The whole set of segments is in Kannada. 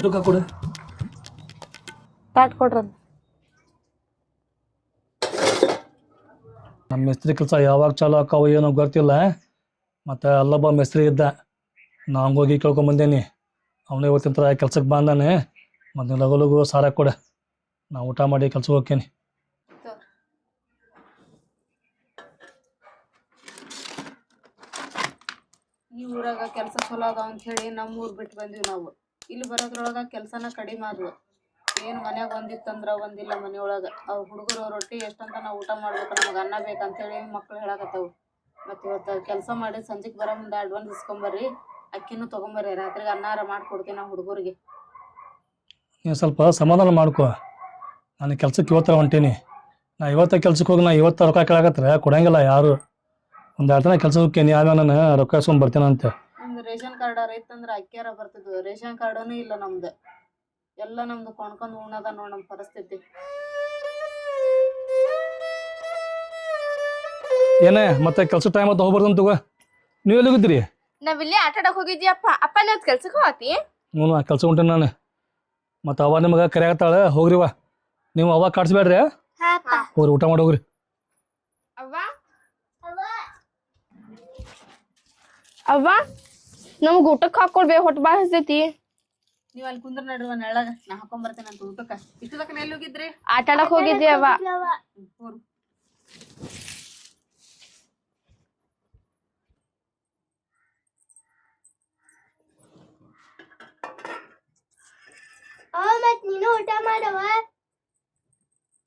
ಊಟಕ್ಕೆ ಕೊಡು ತಾಟ್ ಕೊಡ್ರಿ. ನಮ್ಮ ಮಿಸ್ತ್ರಿ ಕೆಲಸ ಯಾವಾಗ ಚಾಲು ಆಕಾವ ಏನೋ ಗೊತ್ತಿಲ್ಲ. ಮತ್ತೆ ಅಲ್ಲೊಬ್ಬ ಮಿಸ್ತ್ರಿ ಇದ್ದ. ನಾ ಹೋಗಿ ಕೇಳ್ಕೊಂಬಂದೇನಿ ಅವನೇ ಇವತ್ತಿನ ಥರ ಕೆಲ್ಸಕ್ಕೆ ಬಂದಾನೆ. ಮತ್ತು ಲಗು ಲಗು ಸಾರ ಕೊಡ. ನಾ ಊಟ ಮಾಡಿ ಕೆಲ್ಸಕ್ಕೆ ಹೋಗ್ತೀನಿ. ಈ ಊರಾಗ ಕೆಲಸ ಚಲೋ ಅದಾವ ಅಂತ ಹೇಳಿ ನಮ್ಮ ಊರ್ ಬಿಟ್ಟು ಬಂದ್ವಿ ನಾವು. ಇಲ್ಲಿ ಬರೋದ್ರೊಳಗ ಕೆಲಸನ ಕಡಿಮೆ ಆದ್ವು. ಏನು ಮನ್ಯಾಗ ಒಂದಿತ್ತಂದ್ರ ಒಂದಿಲ್ಲ ಮನೆಯೊಳಗ. ಅವ್ರು ಹುಡುಗರು ರೊಟ್ಟಿ ಎಷ್ಟಂತ ನಾವು ಊಟ ಮಾಡ್ಬೇಕು ನಮಗೆ ಅನ್ನ ಬೇಕಂತೇಳಿ ಮಕ್ಳು ಹೇಳಕತ್ತಾವು. ಮತ್ತೆ ಇವತ್ತು ಕೆಲಸ ಮಾಡಿ ಸಂಜೆಗೆ ಬರೋ ಮುಂದೆ ಅಡ್ವಾನ್ಸ್ ಇಸ್ಕೊಂಬರ್ರಿ, ಅಕ್ಕಿನೂ ತೊಗೊಂಬರ್ರಿ. ರಾತ್ರಿಗೆ ಅನ್ನಾರ ಮಾಡ್ಕೊಡ್ತೀನಿ ನಾವು ಹುಡುಗರಿಗೆ. ನೀವು ಸ್ವಲ್ಪ ಸಮಾಧಾನ ಮಾಡ್ಕೊ. ನಾನು ಕೆಲ್ಸಕ್ಕೆ ಇವತ್ತರ ಹೊಂಟೀನಿ. ನಾ ಇವತ್ತ ಕೆಲ್ಸಕ್ಕೆ ಹೋಗಿ ನಾ ಇವತ್ತು ರೊಕ್ಕ ಕೇಳಾಕತ್ತರ ಕೊಡಂಗಿಲ್ಲ ಯಾರು. ಒಂದು ಎರಡು ದಿನ ಕೆಲ್ಸಕ್ಕೆ ಹೋಗ್ತೀನಿ, ಆಮೇಲೆ ನಾನು ರೊಕ್ಕ ಇಸ್ಕೊಂಡ್ ಬರ್ತೀನಂತೆ. ರೇಷನ್ ಕಾರ್ಡ್ ರೈತಂದ್ರೆ ಅಕ್ಕಿಯಾರ ಬರ್ತಿದ್ವು ರೇಷನ್ ಕಾರ್ಡನೂ ಇಲ್ಲ ನಮ್ದು. ಎಲ್ಲ ನಮ್ದು ಕೊಂಡ್ಕೊಂಡು ಉಣ್ಣದ ನೋಡಿ ನಮ್ಮ ಪರಿಸ್ಥಿತಿ. ಏನೇ ಮತ್ತೆ ಕೆಲಸ ಟೈಮ್ ಅಂತ ಹೋಗ್ಬಾರ್ದು ತಗೋ. ನೀವು ಎಲ್ಲಿ ನಾವ್ ನಾವಿಲ್ಲಿ ಆಟ ಆಡಕ್ ಹೋಗಿದ್ವಿ ಅಪ್ಪ ಅಪ್ಪ ನೀವ್ ಕೆಲ್ಸಕ್ಕೆ ಹೋಗ್ತಿ? ಹ್ಞೂ ಕೆಲಸ ಹೊಂಟೇನಿ ನಾನು. ಮತ್ತು ಅವ ನಿಮಗೆ ಹೋಗ್ರಿ ಹೋಗ್ರಿವ ನೀವು ಅವ ಕಾಡ್ಸ್ಬೇಡ್ರಿ ಹೋಗ್ರಿ ಊಟ ಮಾಡಿ ಹೋಗ್ರಿ. ಅವ್ವ? ಅವ್ವ? ನಮ್ಗ್ ಊಟಕ್ ಹಾಕೊಡ್ಬೇ ಹೊಟ್ಟ ಬಾಳ ಹಸ್ತೈತಿ. ನೀವ್ ಅಲ್ಲಿ ಕುಂದ್ರ ನಡುವ ನೆಳಗ ನಾ ಹಾಕೊಂಡ್ ಬರ್ತೇನೆ ಅಂತ ಊಟಕ್ಕ. ಇಷ್ಟು ತಕ್ಕ ಎಲ್ಲಿ ಹೋಗಿದ್ರಿ? ಆಟ ಆಡಕ್ ಹೋಗಿದ್ವಿ ಅವ್ವ ಹೋರು. ಮತ್ ನೀನು ಊಟ ಮಾಡವ?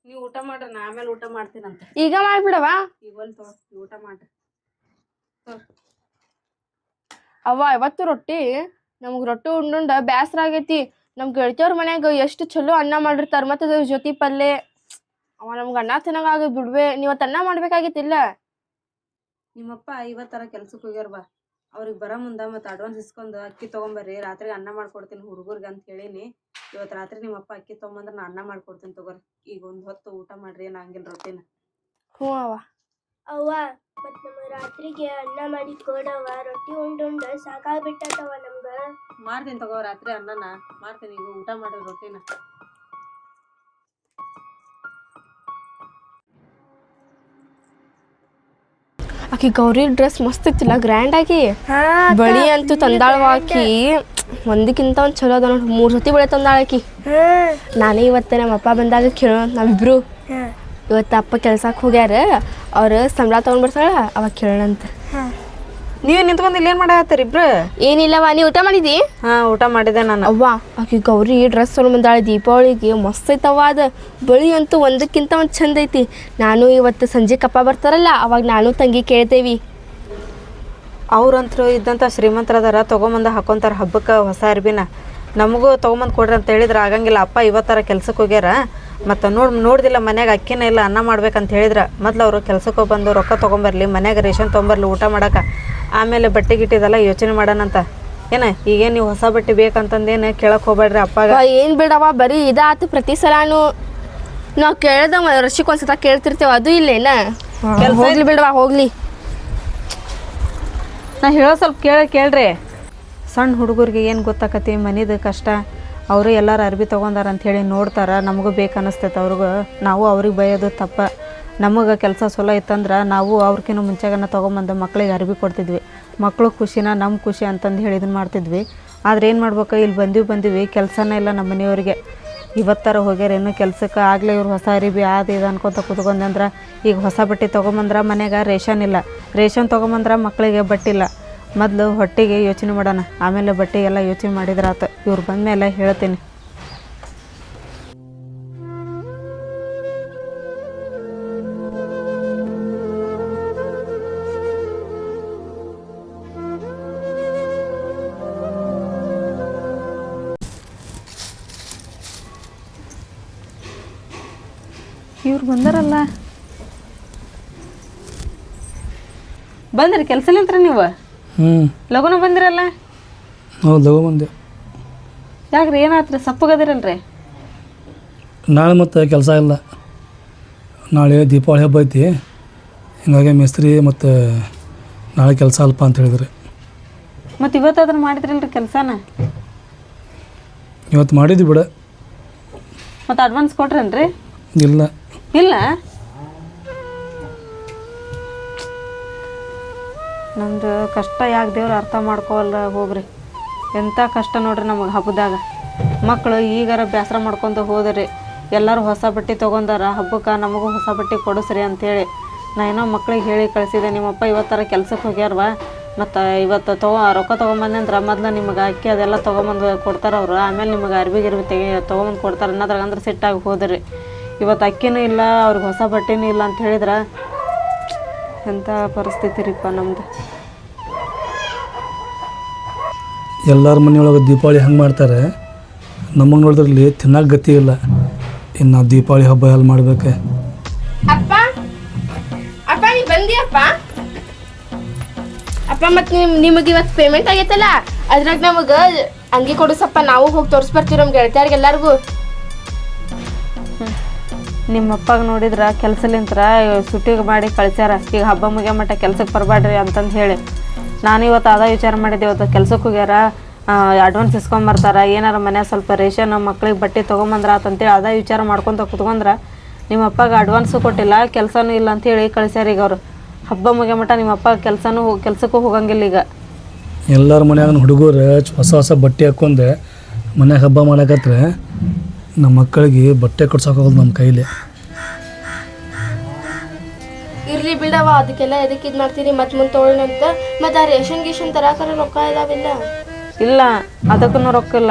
ನೀವ್ ಊಟ ಮಾಡ್ರಿ ನಾ ಆಮೇಲೆ ಊಟ ಮಾಡ್ತೀನಂತ. ಈಗ ಮಾಡ್ಬಿಡವಾ? ಈಗ ನೀವ್ ಊಟ ಮಾಡ್ರಿ. ಅವ್ವ ಇವತ್ತು ರೊಟ್ಟಿ? ನಮ್ಗೆ ರೊಟ್ಟಿ ಉಂಡುಂಡ ಬ್ಯಾಸರ ಆಗೈತಿ. ನಮ್ಮ ಗೆಳತಿಯವ್ರ ಮನ್ಯಾಗ ಎಷ್ಟು ಚಲೋ ಅನ್ನ ಮಾಡಿರ್ತಾರ ಮತ್ತು ಅದ್ರ ಜೊತೆ ಪಲ್ಲೆ. ಅವ ನಮ್ಗ ಅನ್ನ ತಿನ್ನಾಗ ಆಗ ಬಿಡ್ವೆ. ನೀವತ್ತು ಅನ್ನ ಮಾಡ್ಬೇಕಾಗಿತ್ತಿಲ್ಲ ನಿಮ್ಮಪ್ಪ ಇವತ್ತರ ಕೆಲ್ಸಕ್ಕೆ ಹೋಗ್ಯಾರ ಬಾ. ಅವ್ರಿಗೆ ಬರೋ ಮುಂದ ಮತ್ತೆ ಅಡ್ವಾನ್ಸ್ ಇಸ್ಕೊಂಡು ಅಕ್ಕಿ ತೊಗೊಂಬರ್ರಿ. ರಾತ್ರಿ ಅನ್ನ ಮಾಡ್ಕೊಡ್ತೀನಿ ಹುಡುಗರ್ಗೆ ಅಂತ ಹೇಳೀನಿ. ಇವತ್ತು ರಾತ್ರಿ ನಿಮ್ಮಪ್ಪ ಅಕ್ಕಿ ತಗೊಂಬಂದ್ರೆ ನಾ ಅನ್ನ ಮಾಡ್ಕೊಡ್ತೀನಿ ತಗೋರಿ. ಈಗ ಒಂದು ಹೊತ್ತು ಊಟ ಮಾಡ್ರಿ ನಾ ಹಂಗಿಲ್ಲ ರೊಟ್ಟಿನ. ಹ್ಞೂ ಅವ್ವ. ಅವ್ವ ಮತ್ ನಮಗ್ ರಾತ್ರಿಗೆ ಅನ್ನ ಮಾಡಿ ಕೊಡವ ರೊಟ್ಟಿ ಉಂಡುಂಡ ಸಾಕಾಗ್ಬಿಟ್ಟತವ ನಮ್ಗ. ಮಾಡ್ತೀನಿ ತಗೋ ರಾತ್ರಿ ಅನ್ನನ. ಮಾಡ್ತೀನಿ ಈಗ ಊಟ ಮಾಡ್ರಿ ರೊಟ್ಟಿನ. ಆಕಿ ಗೌರಿ ಡ್ರೆಸ್ ಮಸ್ತ್ ಇತ್ತಿಲ್ಲ ಗ್ರ್ಯಾಂಡ್ ಆಗಿ? ಬಳಿ ಅಂತೂ ತಂದಾಳವ ಆಕಿ. ಒಂದಕ್ಕಿಂತ ಒಂದ್ ಚಲೋ ಅದ ನೋಡಿ ಮೂರ್ ಸತಿ ಬಳೆ ತಂದಾಳ ಆಕಿ. ನಾನೇ ಇವತ್ತು ನಮ್ಮ ಅಪ್ಪ ಬಂದಾಗ ಕೇಳೋ ನಾವಿಬ್ರು. ಇವತ್ತು ಅಪ್ಪ ಕೆಲ್ಸಕ್ಕೆ ಹೋಗ್ಯಾರ ಅವ್ರ ಸಂಬಳ ತಗೊಂಡ್ ಬರ್ತಾಳ ಅವಾಗ ಕೇಳೋಣಂತ ನೀವು ನಿಂತ್ಕೊಂಡು ಇಲ್ಲಿ ಮಾಡತ್ತಾರ ಮಾಡತ್ತೀರಿ ಇಬ್ರು? ಏನಿಲ್ಲವಾ ನೀ ಊಟ ಮಾಡಿದಿ? ಹಾ ಊಟ ಮಾಡಿದೆ ನಾನು. ಅವ್ವ ಆಕಿ ಗೌರಿ ಡ್ರೆಸ್ ತೊಗೊಂಡು ಬಂದಾಳೆ ದೀಪಾವಳಿಗೆ ಮಸ್ತ್ ಐತವ್ವ ಅದ. ಬಳಿ ಅಂತೂ ಒಂದಕ್ಕಿಂತ ಒಂದು ಚಂದ ಐತಿ. ನಾನು ಇವತ್ತು ಸಂಜೆ ಕಪ್ಪ ಬರ್ತಾರಲ್ಲ ಅವಾಗ ನಾನು ತಂಗಿ ಕೇಳ್ತೇವಿ. ಇದ್ದಂತ ಇದ್ದಂಥ ಶ್ರೀಮಂತರದಾರ ತೊಗೊಂಬಂದು ಹಾಕೊಂತಾರ ಹಬ್ಬಕ್ಕೆ ಹೊಸ ಅರ್ಬಿನ. ನಮಗೂ ತೊಗೊಂಬಂದು ಕೊಡ್ರಿ ಅಂತ ಹೇಳಿದ್ರೆ ಆಗಂಗಿಲ್ಲ. ಅಪ್ಪ ಇವತ್ತರ ಕೆಲ್ಸಕ್ಕೆ ಹೋಗ್ಯಾರ. ಮತ್ತು ನೋಡಿ ನೋಡ್ದಿಲ್ಲ ಮನ್ಯಾಗ ಅಕ್ಕಿನೇ ಇಲ್ಲ ಅನ್ನ ಮಾಡ್ಬೇಕಂತ ಹೇಳಿದ್ರ ಮೊದ್ಲು ಅವರು ಕೆಲ್ಸಕ್ಕೆ ಬಂದು ರೊಕ್ಕ ತೊಗೊಂಬರ್ಲಿ ಮನ್ಯಾಗ ರೇಷನ್ ತೊಗೊಂಬರ್ಲಿ ಊಟ ಮಾಡಕ್ಕೆ ಆಮೇಲೆ ಬಟ್ಟೆ ಗಿಟ್ಟಿದೆಲ್ಲ ಯೋಚನೆ ಮಾಡೋಣಂತ. ಏನ ಈಗೇನು ನೀವು ಹೊಸ ಬಟ್ಟೆ ಬೇಕಂತಂದೇನು ಕೇಳಕ್ಕೆ ಹೋಗ್ಬೇಡ್ರಿ ಅಪ್ಪಾಗ. ಏನು ಏನ್ ಬಿಡವ ಬರೀ ಇದಾತು ಪ್ರತಿ ಸಲಾನು. ನಾವ್ ಕೇಳ್ದ ವರ್ಷಕ್ಕೆ ಒಂದ್ಸತ ಕೇಳ್ತಿರ್ತೇವ ಅದು ಇಲ್ಲೇನ ಹೋಗ್ಲಿ ಬಿಡವಾ ಹೋಗ್ಲಿ. ನಾ ಹೇಳೋ ಸ್ವಲ್ಪ ಕೇಳ ಕೇಳ್ರಿ. ಸಣ್ಣ ಹುಡುಗರಿಗೆ ಏನು ಗೊತ್ತಾಕತಿ ಮನಿದು ಕಷ್ಟ? ಅವರು ಎಲ್ಲರೂ ಅರ್ಬಿ ತೊಗೊಂಡಾರ ಅಂಥೇಳಿ ನೋಡ್ತಾರ, ನಮಗೂ ಬೇಕು ಅನ್ನಿಸ್ತೈತೆ ಅವ್ರಿಗೂ. ನಾವು ಅವ್ರಿಗೆ ಬೈಯೋದು ತಪ್ಪ. ನಮಗೆ ಕೆಲಸ ಚಲೋ ಇತ್ತಂದ್ರೆ ನಾವು ಅವ್ರಕಿನ್ನ ಮುಂಚೆಗನ ತೊಗೊಂಬಂದು ಮಕ್ಳಿಗೆ ಅರ್ಬಿ ಕೊಡ್ತಿದ್ವಿ. ಮಕ್ಕಳು ಖುಷಿನ ನಮ್ಮ ಖುಷಿ ಅಂತಂದು ಹೇಳಿ ಇದನ್ನು ಮಾಡ್ತಿದ್ವಿ. ಆದ್ರೆ ಏನು ಮಾಡ್ಬೇಕು ಇಲ್ಲಿ ಬಂದೀವಿ ಬಂದೀವಿ, ಕೆಲಸನೇ ಇಲ್ಲ ನಮ್ಮ ಮನೆಯವ್ರಿಗೆ. ಇವತ್ತರ ಹೋಗ್ಯಾರ, ಇನ್ನೂ ಕೆಲ್ಸಕ್ಕೆ ಆಗಲೇ ಇವ್ರು ಹೊಸ ಅರಿಬಿ ಅದು ಇದು ಅನ್ಕೊತ ಕುತ್ಕೊಂಡಂದ್ರೆ ಈಗ ಹೊಸ ಬಟ್ಟೆ ತೊಗೊಂಬಂದ್ರೆ ಮನೆಗೆ ರೇಷನ್ ಇಲ್ಲ. ರೇಷನ್ ತೊಗೊಂಬಂದ್ರೆ ಮಕ್ಕಳಿಗೆ ಬಟ್ಟಿಲ್ಲ. ಮೊದಲು ಹೊಟ್ಟೆಗೆ ಯೋಚನೆ ಮಾಡೋಣ. ಆಮೇಲೆ ಬಟ್ಟೆಗೆಲ್ಲ ಯೋಚನೆ ಮಾಡಿದ್ರಾತು ಇವ್ರು ಬಂದಮೇಲೆ ಹೇಳ್ತೀನಿ. ಇವ್ರು ಬಂದಾರಲ್ಲ. ಬಂದ್ರಿ ಕೆಲಸಲಿಂತ್ರ ನೀವು? ಹ್ಞೂ ಲಗುನ ಬಂದಿರಲ್ಲ? ಹೌದು ಬಂದೆ. ಯಾಕ್ರಿ ಏನಾತ್ರಿ? ಸಪ್ಪಗದಿರಲ್ರಿ? ನಾಳೆ ಮತ್ತೆ ಕೆಲಸ ಇಲ್ಲ. ನಾಳೆ ದೀಪಾವಳಿ ಹಬ್ಬ ಐತಿ. ಹಿಂಗಾಗಿ ಮಿಸ್ತ್ರಿ ಮತ್ತು ನಾಳೆ ಕೆಲಸ ಅಲ್ಪ ಅಂತ ಹೇಳಿದ್ರು. ಮತ್ತು ಇವತ್ತಾದ್ರೂ ಮಾಡಿದ್ರಲ್ರಿ ಕೆಲಸನ? ಇವತ್ತು ಮಾಡಿದ್ವಿ ಬಿಡ. ಮತ್ತು ಅಡ್ವಾನ್ಸ್ ಕೊಟ್ರೇನ್ರಿ? ಇಲ್ಲ. ಇಲ್ಲ? ನಮ್ದು ಕಷ್ಟ ಯಾಕೆ ದೇವ್ರು ಅರ್ಥ ಮಾಡ್ಕೋವಲ್ಲ ಹೋಗ್ರಿ. ಎಂಥ ಕಷ್ಟ ನೋಡ್ರಿ ನಮಗೆ ಹಬ್ಬದಾಗ. ಮಕ್ಕಳು ಈಗಾರ ಬೇಸರ ಮಾಡ್ಕೊಂತ ಹೋದ್ರಿ. ಎಲ್ಲರೂ ಹೊಸ ಬಟ್ಟೆ ತೊಗೊಂಡಾರ, ಹಬ್ಬಕ್ಕೆ ನಮಗೂ ಹೊಸ ಬಟ್ಟೆ ಕೊಡಿಸ್ರಿ ಅಂಥೇಳಿ ನಾ ಏನೋ ಮಕ್ಳಿಗೆ ಹೇಳಿ ಕಳಿಸಿದೆ, ನಿಮ್ಮಪ್ಪ ಇವತ್ತರ ಕೆಲ್ಸಕ್ಕೆ ಹೋಗ್ಯಾರವ? ಮತ್ತು ಇವತ್ತು ತಗೋ ರೊಕ್ಕ ತೊಗೊಂಬಂದೆ ಅಂದ್ರೆ ಮೊದ್ಲು ನಿಮಗೆ ಅಕ್ಕಿ ಅದೆಲ್ಲ ತೊಗೊಂಬಂದು ಕೊಡ್ತಾರೆ ಅವರು. ಆಮೇಲೆ ನಿಮಗೆ ಅರ್ಬಿ ಗಿರ್ಬಿ ತೆಗಿ, ತೊಗೊಂಬಂದು ಕೊಡ್ತಾರೆ. ಅನ್ನೋದ್ರಾಗ ಅಂದ್ರೆ ಸಿಟ್ಟಾಗಿ ಹೋದ್ರಿ. ಇವತ್ತು ಅಕ್ಕಿನೂ ಇಲ್ಲ, ಅವ್ರಿಗೆ ಹೊಸ ಬಟ್ಟೆನೂ ಇಲ್ಲ ಅಂತ ಹೇಳಿದ್ರೆ ಎಂಥ ಪರಿಸ್ಥಿತಿ ರೀಪ್ಪ ನಮ್ದು? ಎಲ್ಲರ ಮನೆಯೊಳಗೆ ದೀಪಾವಳಿ ಹೆಂಗೆ ಮಾಡ್ತಾರೆ ನಮಗೆ ನೋಡಿದ್ರಲ್ಲಿ ತಿನ್ನಕ್ಕೆ ಗತಿ ಇಲ್ಲ. ಇನ್ನು ನಾವು ದೀಪಾವಳಿ ಹಬ್ಬ ಎಲ್ಲಿ ಮಾಡ್ಬೇಕು? ಅಪ್ಪ ಅಪ್ಪ ನೀ ಬಂದಿಯಪ್ಪ? ಅಪ್ಪ ಮತ್ತು ಮತ್ ನಿಮ್ ನಿಮಗೆ ಇವತ್ತು ಪೇಮೆಂಟ್ ಆಗೈತಲ್ಲ? ಅದ್ರಾಗ ನಮಗೆ ಅಂಗಿ ಕೊಡಿಸಪ್ಪ ನಾವು ಹೋಗಿ ತೋರಿಸ್ಬರ್ತೀವಿ ನಮ್ಮ ಗೆಳತಿಯರ್ಗೆ ಎಲ್ಲಾರ್ಗೂ. ನಿಮ್ಮ ಅಪ್ಪಾಗ ನೋಡಿದ್ರೆ ಕೆಲಸಲಿಂತ್ರ ಸುಟ್ಟಿಗೆ ಮಾಡಿ ಕಳ್ಸ್ಯಾರ. ಈಗ ಹಬ್ಬ ಮುಗಿಯೋ ಮಟ್ಟ ಕೆಲ್ಸಕ್ಕೆ ಬರಬೇಡ್ರಿ ಅಂತಂದು ಹೇಳಿ. ನಾನು ಇವತ್ತು ಅದ ವಿಚಾರ ಮಾಡಿದ್ದೆ, ಇವತ್ತು ಕೆಲ್ಸಕ್ಕೆ ಹೋಗ್ಯಾರ. ಅಡ್ವಾನ್ಸ್ ಇಸ್ಕೊಂಬರ್ತಾರ ಏನಾರ ಮನೆ ಸ್ವಲ್ಪ ರೇಷನ್ ಮಕ್ಳಿಗೆ ಬಟ್ಟೆ ತೊಗೊಂಬಂದ್ರ ಅಂತಂತೇಳಿ ಅದ ವಿಚಾರ ಮಾಡ್ಕೊತ ಕುತ್ಕೊಂಡ್ರೆ, ನಿಮ್ಮ ಅಪ್ಪಗೆ ಅಡ್ವಾನ್ಸು ಕೊಟ್ಟಿಲ್ಲ, ಕೆಲಸನೂ ಇಲ್ಲ ಅಂತೇಳಿ ಕಳಿಸ್ಯಾರ ಈಗ ಅವರು. ಹಬ್ಬ ಮುಗಿಯೋ ಮಟ್ಟ ನಿಮ್ಮಪ್ಪ ಕೆಲಸನೂ ಕೆಲಸಕ್ಕೂ ಹೋಗಂಗಿಲ್ಲ ಈಗ. ಎಲ್ಲರ ಮನ್ಯಾಗ ಹುಡುಗರು ಹೊಸ ಹೊಸ ಬಟ್ಟೆ ಹಾಕೊಂಡೆ ಮನ್ಯಾಗ ಹಬ್ಬ ಮಾಡಕತ್ರೆ ನಮ್ಮ ಮಕ್ಕಳಿಗೆ ಬಟ್ಟೆ ಹೋಗೋದು ನಮ್ಮ ಕೈಲಿ. ಇರ್ಲಿ ಬಿಡವ ಅದಕ್ಕೆಲ್ಲ ಎದಕ್ಕೆ ಇದು ಮಾಡ್ತೀರಿ? ಮತ್ತೆ ಮುಂದೆ ತೊಗೊಳ್ಳಂತ ಮತ್ತೆ ಆ ರೇಷನ್ ಗೀಷನ್ ತರಾಕರ ರೊಕ್ಕ ಇದಾವಿಲ್ಲ? ಇಲ್ಲ ಅದಕ್ಕೂ ರೊಕ್ಕ ಇಲ್ಲ.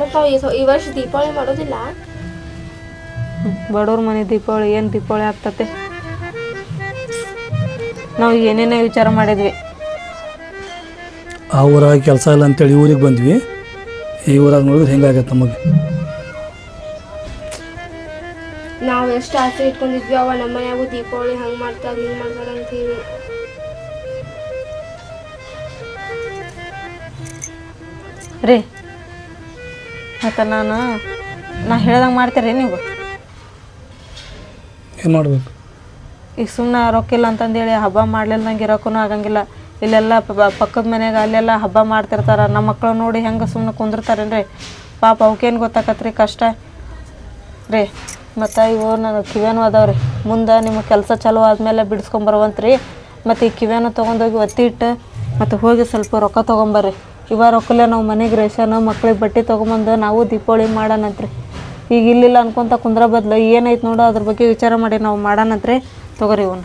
ಮತ್ತೆ ನಾವು ಈ ಸ- ಈ ವರ್ಷ ದೀಪಾವಳಿ ಮಾಡೋದಿಲ್ಲ? ಬಡವ್ರ ಮನೆ ದೀಪಾವಳಿ ಏನು ದೀಪಾವಳಿ ಆಗ್ತತೆ? ನಾವು ಏನೇನೋ ವಿಚಾರ ಮಾಡಿದ್ವಿ. ಆ ಊರಾಗ ಕೆಲಸ ಇಲ್ಲ ಅಂತೇಳಿ ಊರಿಗೆ ಬಂದ್ವಿ. ಈ ಊರಾಗ ನೋಡಿದ್ರೆ ಹೆಂಗಾಗತ್ತೆ ನಮಗೆ. ಎಷ್ಟು ಆಸೆ ಇಟ್ಕೊಂಡಿದ್ವಿ. ಅವ ನಮ್ಮ ಮನ್ಯಾಗೂ ದೀಪಾವಳಿ ಹಂಗೆ ಮಾಡ್ತಾರೆ ಹಿಂಗೆ ಮಾಡ್ತಾರೆ ಅಂತ ಹೇಳಿ. ರೀ ಮತ್ತು ನಾನು ನಾ ಹೇಳ್ದಂಗೆ ಮಾಡ್ತೀರಿ ನೀವು? ಏನು ಮಾಡ್ಬೇಕು? ಈಗ ಸುಮ್ಮನೆ ರೊಕ್ಕಿಲ್ಲ ಅಂತಂದೇಳಿ ಹಬ್ಬ ಮಾಡ್ಲಿಲ್ದಂಗೆ ಇರೋಕ್ಕೂ ಆಗಂಗಿಲ್ಲ. ಇಲ್ಲೆಲ್ಲ ಪಕ್ಕದ ಮನೆಯಾಗ ಅಲ್ಲೆಲ್ಲ ಹಬ್ಬ ಮಾಡ್ತಿರ್ತಾರ. ನಮ್ಮ ಮಕ್ಕಳು ನೋಡಿ ಹೆಂಗೆ ಸುಮ್ಮನೆ ಕುಂದಿರ್ತಾರೇನ್ರಿ? ಪಾಪ ಅವಕ್ಕೇನು ಗೊತ್ತಾಕತ್ರಿ ಕಷ್ಟ? ರೀ ಮತ್ತು ಇವು ನನ್ನ ಕಿವ್ಯಾನು ಅದಾವ್ರಿ. ಮುಂದೆ ನಿಮ್ಮ ಕೆಲಸ ಚಲೋ ಆದಮೇಲೆ ಬಿಡಿಸ್ಕೊಂಬರುವಂತ್ರಿ ಮತ್ತು ಈ ಕಿವ್ಯಾನು ತೊಗೊಂಡೋಗಿ ಒತ್ತಿ ಇಟ್ಟು, ಮತ್ತು ಹೋಗಿ ಸ್ವಲ್ಪ ರೊಕ್ಕ ತೊಗೊಂಬರ್ರಿ. ಇವಾಗ ರೊಕ್ಕಲ್ಲೇ ನಾವು ಮನೆಗೆ ರೇಷನ್, ಮಕ್ಳಿಗೆ ಬಟ್ಟೆ ತೊಗೊಂಬಂದು ನಾವು ದೀಪಾವಳಿ ಮಾಡೋಣಂತ್ರಿ. ಈಗ ಇಲ್ಲಿಲ್ಲ ಅನ್ಕೊಂತ ಕುಂದ್ರ ಬದಲು ಏನೈತೆ ನೋಡು, ಅದ್ರ ಬಗ್ಗೆ ವಿಚಾರ ಮಾಡಿ ನಾವು ಮಾಡೋಣಂತ್ರಿ. ತೊಗೊರಿ ಇವನು.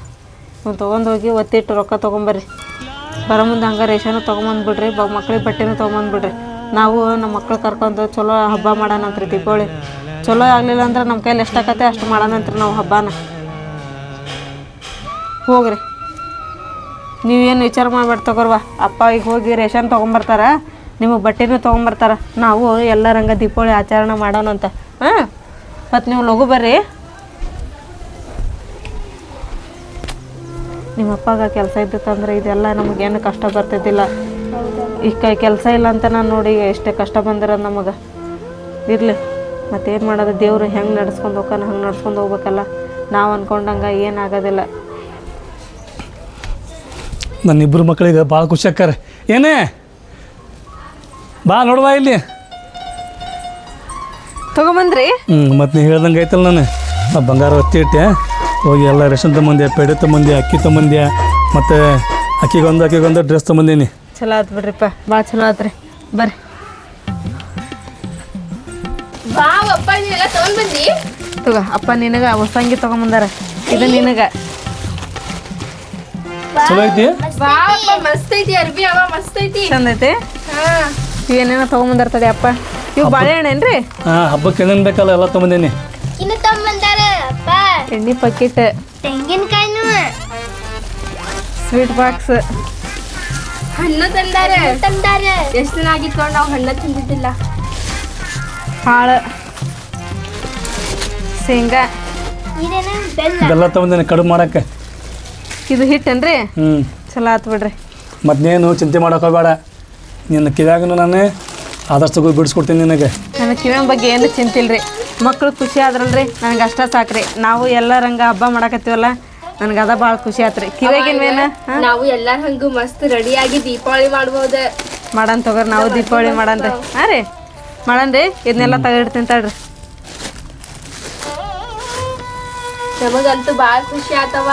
ಇವ್ನು ತೊಗೊಂಡೋಗಿ ಒತ್ತಿಟ್ಟು ರೊಕ್ಕ ತೊಗೊಂಬರ್ರಿ. ಬರೋ ಮುಂದೆ ಹಂಗೆ ರೇಷನು ತೊಗೊಂಬಂದ್ಬಿಡ್ರಿ ಬ ಮಕ್ಳಿಗೆ ಬಟ್ಟೆನೂ ತೊಗೊಂಬಂದ್ಬಿಡ್ರಿ ನಾವು ನಮ್ಮ ಮಕ್ಳು ಕರ್ಕೊಂಡು ಚಲೋ ಹಬ್ಬ ಮಾಡೋಣಂತ್ರಿ ದೀಪಾವಳಿ. ಚಲೋ ಆಗಲಿಲ್ಲ ಅಂದ್ರೆ ನಮ್ಮ ಕೈಲಿ ಎಷ್ಟಾಗತ್ತೆ ಅಷ್ಟು ಮಾಡೋಣಂತ್ರಿ ನಾವು ಹಬ್ಬನ. ಹೋಗ್ರಿ. ನೀವೇನು ವಿಚಾರ ಮಾಡ್ಬೇಡ ತಗೋರ್ವ. ಅಪ್ಪ ಈಗ ಹೋಗಿ ರೇಷನ್ ತೊಗೊಂಬರ್ತಾರ, ನಿಮಗೆ ಬಟ್ಟೆನೂ ತೊಗೊಂಬರ್ತಾರ. ನಾವು ಎಲ್ಲರಂಗ ದೀಪಾವಳಿ ಆಚರಣೆ ಮಾಡೋಣಂತ ಹಾಂ? ಮತ್ತು ನೀವು ಲಘು ಬರ್ರಿ. ನಿಮ್ಮ ಅಪ್ಪಗ ಕೆಲಸ ಇದ್ದಿತ್ತಂದ್ರೆ ಇದೆಲ್ಲ ನಮಗೇನು ಕಷ್ಟ ಬರ್ತಿದ್ದಿಲ್ಲ. ಈಗ ಕೆಲಸ ಇಲ್ಲ ಅಂತ ನಾನು ನೋಡಿ ಎಷ್ಟೇ ಕಷ್ಟ ಬಂದಿರೋದು ನಮಗೆ. ಇರಲಿ. ಮತ್ತೇನು ಮಾಡೋದು? ದೇವರು ಹೆಂಗೆ ನಡ್ಸ್ಕೊಂಡು ಹೋಗ್ತಾನೆ ಹಂಗೆ ನಡ್ಸ್ಕೊಂಡು ಹೋಗ್ಬೇಕಲ್ಲ. ನಾವು ಅಂದ್ಕೊಂಡಂಗೆ ಏನಾಗೋದಿಲ್ಲ ನನ್ನ ಇಬ್ಬರು ಮಕ್ಕಳಿಗೆ ಭಾಳ ಖುಷಿ ಆಕ್ಕಾರ ಏನೇ? ಬಾ ನೋಡುವ ಇಲ್ಲಿ. ತಗೊಂಬಂದ್ರಿ. ಹ್ಞೂ ಮತ್ತು ನೀ ಹೇಳ್ದಂಗೆ ಐತಲ್ಲ ನಾನು. ಆ ಬಂಗಾರ ಒತ್ತಿ ಇಟ್ಟೆ. ಹೋಗಿ ಎಲ್ಲ ರೇಷನ್ ತೊಗೊಂಬಂದೆ ಪೇಡೆ ತಗೊಂಬಂದೆ ಅಕ್ಕಿ ತೊಗೊಂಬಂದೆ ಮತ್ತು ಅಕ್ಕಿಗೊಂದು ಅಕ್ಕಿಗೊಂದು ಡ್ರೆಸ್ ತಗೊಂಬಂದೀನಿ. ಚಲೋ ಆಯ್ತು ಬಿಡ್ರಿಪ್ಪ. ಭಾಳ ಚಲೋ ಆತ್ರಿ. ಬರ್ರಿ. ಅಪ್ಪ ನೀವೆಲ್ಲ ತಗೊಂಡ್ ಬಂದಿ ತಗೋ ಅಪ್ಪ ನಿನಗೆ ಹೊಸಂಗಿ ತಗೊಂಬಂದಾರ. ಇದು ನಿನಗೆ. ಚಲೋ ಐತಿ? ಬಾ ಅಪ್ಪ ಮಸ್ತ್ ಐತಿ ಅರ್ಬಿ ಅವ ಮಸ್ತ್ ಐತಿ. ಚಂದ ಐತಿ? ಹಾ. ಇವೇನೇನೋ ತೊಗೊಂಬಂದಿರ್ತದೆ ಅಪ್ಪ. ಇವು ಬಾಳೆಹಣ್ಣೇನ್ರಿ ಹಾ ಹಬ್ಬಕ್ಕೆ ಏನೇನು ಬೇಕಲ್ಲ ಎಲ್ಲ ತೊಗೊಂಬಂದೀನಿ. ಇನ್ನು ತಗೊಂಬಂದಾರ ಅಪ್ಪ. ಎಣ್ಣೆ ಪಕ್ಕಿಟ್ ತೆಂಗಿನಕಾಯಿನೂ. ಸ್ವೀಟ್ ಬಾಕ್ಸ್ ಹಣ್ಣು ತಂದಾರ. ತಂದಾರ. ಎಷ್ಟು ದಿನ ಆಗಿತ್ತು ನಾವು ಹಣ್ಣ ತಿಂದಿದ್ದಿಲ್ಲ. ಹಾಳು. ಶೇಂಗಾ ಇದೇನ ಬೆಲ್ಲ. ಬೆಲ್ಲ ತೊಗೊಂಬಂದೀನಿ ಕಡುಬು ಮಾಡಕ್ಕೆ. ಇದು ಹಿಟ್ಟೇನ್ರಿ? ಹ್ಞೂ ಚಲೋ ಆತು ಬಿಡ್ರಿ. ಮತ್ತೇನು ಚಿಂತೆ ಮಾಡೋಕೆ ಹೋಗಬೇಡ. ನಿನ್ನ ಕಿವ್ಯಾಗನು ನಾನು ಆದಷ್ಟು ಬಿಡಿಸ್ಕೊಡ್ತೀನಿ ನಿನಗೆ. ನನ್ನ ಕಿವಿಯ ಬಗ್ಗೆ ಏನು ಚಿಂತಿಲ್ರಿ. ಮಕ್ಳು ಖುಷಿ ಆದ್ರಲ್ರಿ ನನಗೆ ಅಷ್ಟ ಸಾಕ್ರಿ. ನಾವು ಎಲ್ಲರಂಗ ಹಬ್ಬ ಮಾಡಕತ್ತೀವಲ್ಲ ನನಗೆ ಅದ ಭಾಳ ಖುಷಿ ಆತ್ರಿ. ಕಿವಿಯಾಗಿನ್ವೇನ ನಾವು ಎಲ್ಲಾರು ಹಂಗು ಮಸ್ತ್ ರೆಡಿಯಾಗಿ ಆಗಿ ದೀಪಾವಳಿ ಮಾಡ್ಬೋದ. ಮಾಡನ್ ತಗೋರಿ ನಾವು ದೀಪಾವಳಿ ಮಾಡನ್ರಿ. ಹಾಂ ರೀ. ಮಾಡನ್ರಿ ಇದನ್ನೆಲ್ಲ ತೆಗೆದಿಡ್ತೀನಿ ತಡ್ರಿ. ನಮಗಂತೂ ಭಾಳ ಖುಷಿ ಆತವ